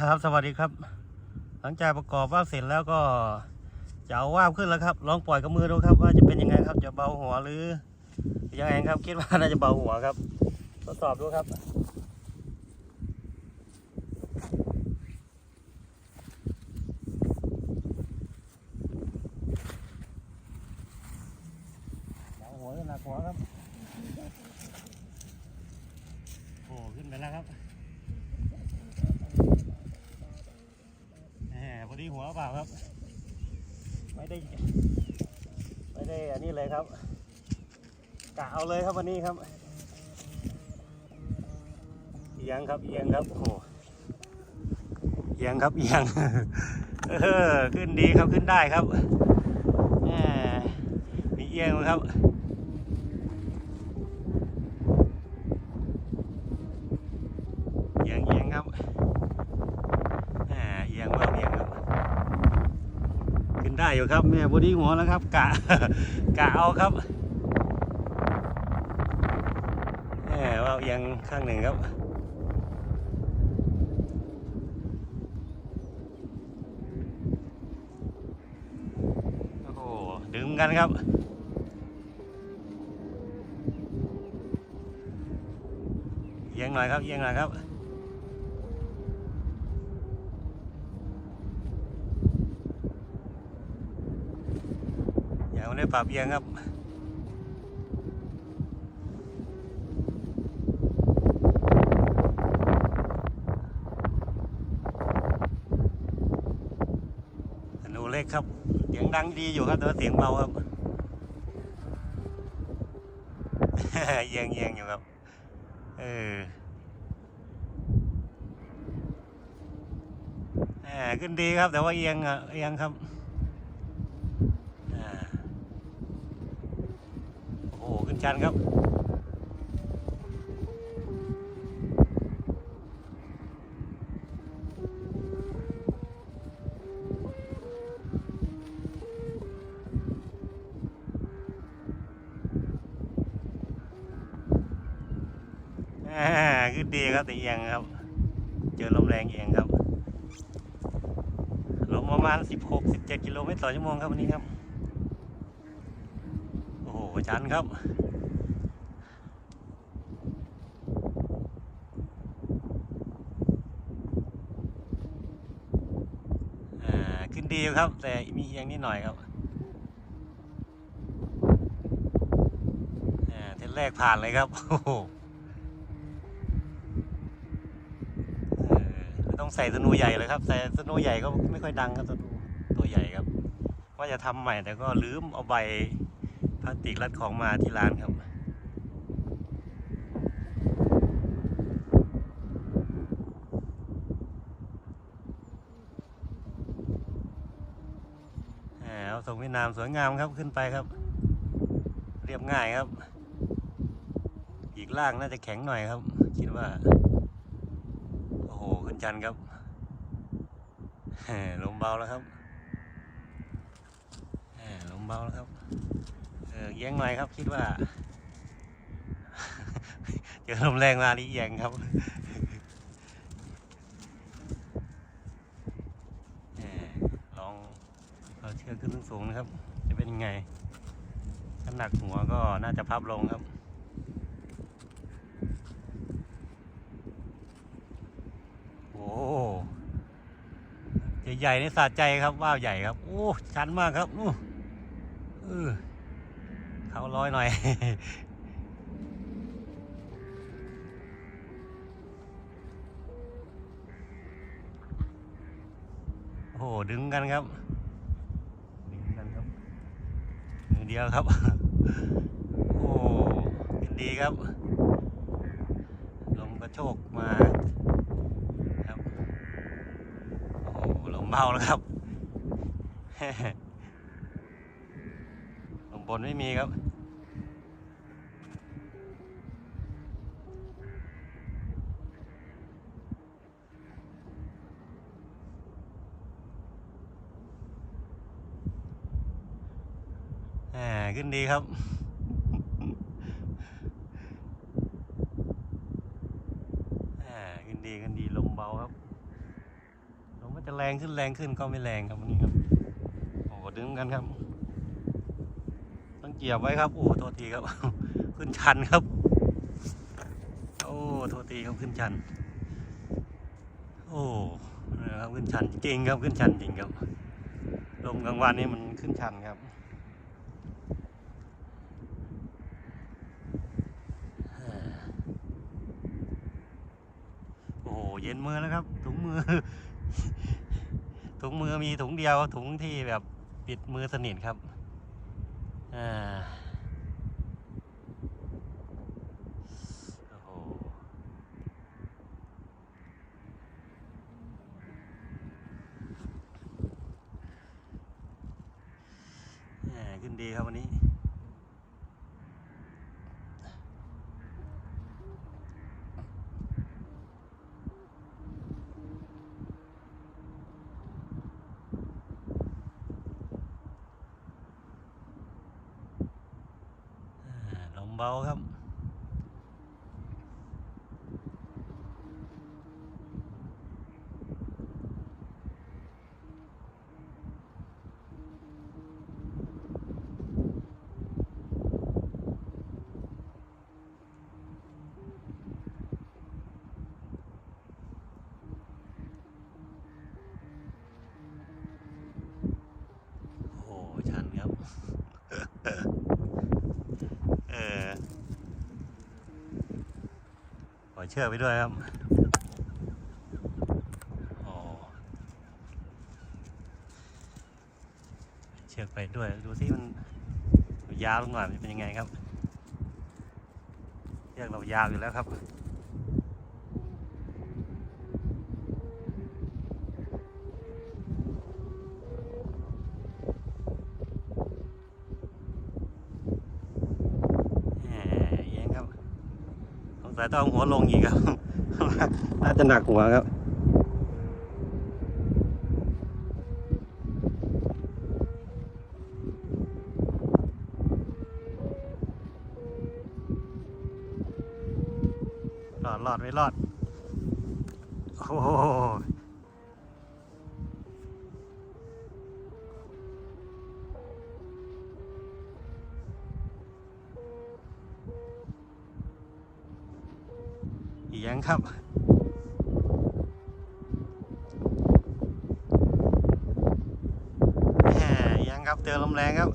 ครับสวัสดีครับ หลังจากประกอบว่าวเสร็จแล้วก็จะเอาว่าวขึ้นแล้วครับ ลองปล่อยกับมือดูครับ ว่าจะเป็นยังไงครับ จะเบาหัวหรือยังไงครับ คิดว่าน่าจะเบาหัวครับ ทดสอบดูครับเบาหัวหรือหนักหัวครับ โอ้ขึ้นไปแล้วครับ แหมพอดีหัว เปล่าครับ ไม่ได้ ไม่ได้อันนี้เลยครับกะเอาเลยครับวันนี้ครับเอียงครับเอียงครับโอ้โหเอียงครับเอียงเออขึ้นดีครับขึ้นได้ครับมีเอียงครับเอียงเอียงครับแหมเอียงว่าเอียงครับ ขึ้นได้ อยู่ครับแม่บอดี้หัวแล้วครับ กะกะเอาครับแหมว่าเอียงข้างหนึ่งครับโอ้โหดึงกันครับเอียงหน่อยครับเอียงหน่อยครับ ยังได้ปรับเอียงครับธนูเล็กครับ เสียงดังดีอยู่ครับ แต่ว่าเสียงเบาครับเอียงเอียงอยู่ครับ เออแหมขึ้นดีครับ แต่ว่าเอียงอะเอียงครับอ่าโอ้โหขึ้นชันครับอ่าขึ้นดีครับแต่เอียงครับ เจอลมแรงเอียงครับ ลมประมาณ 16 17 กิโลเมตรต่อชั่วโมงครับวันนี้ครับ ชันครับขึ้นดีครับ แต่มีเอียงนิดหน่อยครับเทนแรกผ่านเลยครับโอ้โหต้องใส่สนูใหญ่เลยครับ ใส่สนูใหญ่ก็ไม่ค่อยดังครับสนูตัวใหญ่ครับ ว่าจะทำใหม่แต่ก็ลืมเอาใบ พลาสติกรัดของมาที่ร้านครับแหมเอาส่งเวียดนามสวยงามครับขึ้นไปครับ เรียบง่ายครับ อีกล่างน่าจะแข็งหน่อยครับ คิดว่า โอ้โห ขึ้นชันครับลมเบาแล้วครับลมเบาแล้วครับ ออเอียงหน่อยครับคิดว่า เจอลมแรงมานี่เอียงครับลองเอาเชือกขึ้นสูงนะครับ จะเป็นยังไงน้ำหนักหัวก็น่าจะพับลงครับโอ้ใหญ่ๆในสะใจครับว่าวใหญ่ครับ โอ้ชันมากครับนู่เออ เขาร้อยหน่อย โอ้โห ดึงกันครับ ดึงกันครับมือเดียวครับ โอ้ยินดีครับ ลมกระโชกมาครับ โอ้โห ลมเบาแล้วครับลมบนไม่มีครับ ขึ้นดีครับ ขึ้นดีขึ้นดีลมเบาครับว่าจะแรงขึ้นแรงขึ้นก็ไม่แรงครับวันนี้ครับโอ้โหดึงกันครับ ต้องเกี่ยวไว้ครับ โอ้โทษทีครับ ขึ้นชันครับ โอ้โทษทีครับขึ้นชัน โอ้นะครับขึ้นชันจริงครับขึ้นชันจริงครับลมกลางวันนี่มันขึ้นชันครับ โอ้โห เย็นมือแล้วครับ ถุงมือ ถุงมือมีถุงเดียว ถุงที่แบบปิดมือสนิทครับอ่าโอ้โหขึ้นดีครับวันนี้ อ่าลมเบาครับ โอ้โหชันครับ เออปล่อย เชือกไปด้วยครับโอ้เชือกไปด้วย ดูที่มันยาวลงหน่อยมันเป็นยังไงครับเชือกเรายาวอยู่แล้วครับ แหมเอียงครับ แต่ต้องเอาหัวลงอีกครับ น่าจะหนักหัวครับรอดรอดไม่รอด โอ้ ครับแหมเอียงครับเจอลมแรงครับ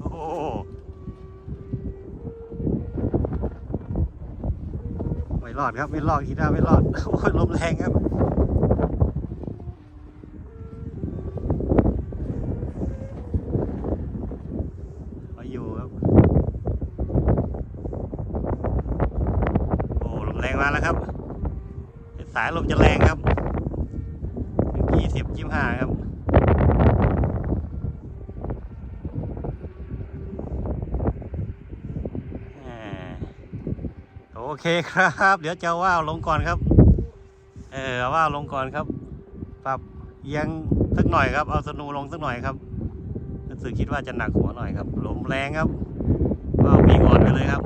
โอ้โหไม่รอดครับไม่รอดทีหน้าไม่รอดโอ้ยลมแรงครับ มาอยู่ครับ โอ้ลม แรงมาแล้วครับ สายลมจะแรงครับยี่สิบยี่ห้าครับโอเคครับ เดี๋ยวจะว่าวลงก่อนครับ เออว่าวลงก่อนครับ ปรับเอียงสักหน่อยครับ เอาสนูลงสักหน่อยครับรู้สึกคิดว่าจะหนักหัวหน่อยครับลมแรงครับว่าวปีก่อนไปเลยครับ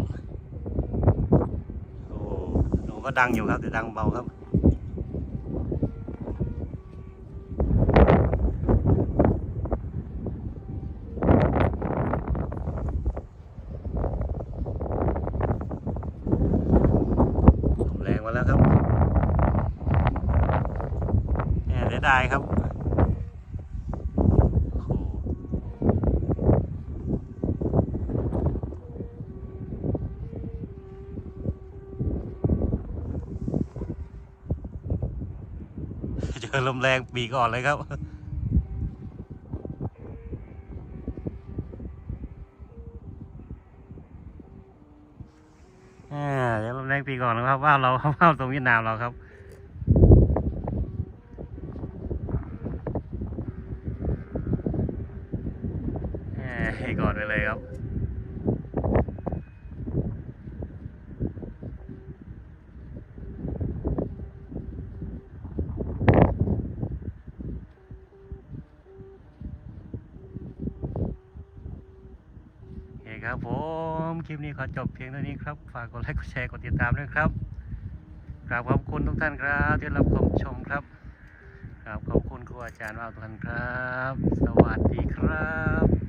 หนูก็ดังอยู่ครับแต่ดังเบาครับ ลมแรงมาแล้วครับแหมเสียดายครับโอ้โหเจอ ลมแรงปีก่อนเลยครับ อ่าเดี๋ยวลมแรงปีก่อนนะครับว่าเราว่าตรงเวียดนามเราครับ แหมให้ก่อนไปเลยครับ ครับผมคลิปนี้ขอจบเพียงเท่านี้ครับ ฝากกดไลค์กดแชร์กดติดตามด้วยครับกราบขอบคุณทุกท่านครับที่รับชมครับกราบขอบคุณครูอาจารย์มาทุกท่านครับ สวัสดีครับ